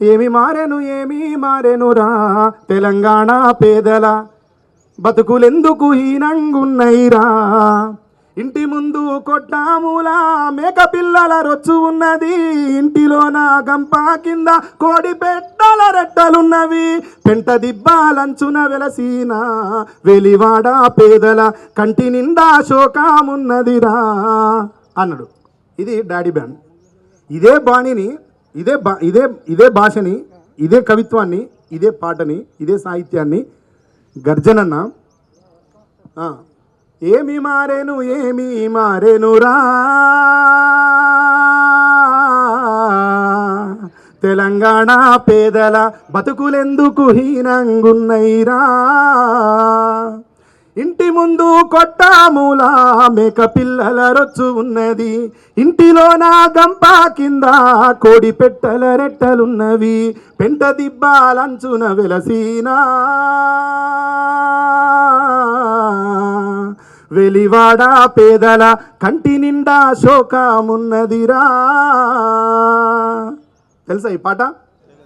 ఏమి మారెను ఏమి మారెనురా తెలంగాణ పేదల బతుకులెందుకు హీనంగున్నైరా ఇంటి ముందు కొట్టాముల మేక పిల్లల రొచ్చు ఉన్నది. ఇంటిలోన గంప కింద కోడి పెట్టల రెట్టలున్నవి. పెంట దిబ్బాలంచున వెలసిన వెలివాడ పేదల కంటి నిండా శోకమున్నదిరా అన్నాడు. ఇది డాడీ బ్యాండ్ ఇదే బాణిని ఇదే బా ఇదే ఇదే భాషని ఇదే కవిత్వాన్ని ఇదే పాటని ఇదే సాహిత్యాన్ని గర్జనన్న. ఏమి మారేను ఏమి మారేనురా తెలంగాణ పేదల బతుకులెందుకు హీనంగున్నైరా ముందు కొట్టామూల మేక పిల్లల రొచ్చు ఉన్నది. ఇంటిలో నా గంప కింద కోడి పెట్టల రెట్టలున్నవి. పెంట దిబ్బాలంచున వెలసీనా. వెలివాడ పేదల కంటి నిండా శోకమున్నదిరా. తెలుసా ఈ పాట?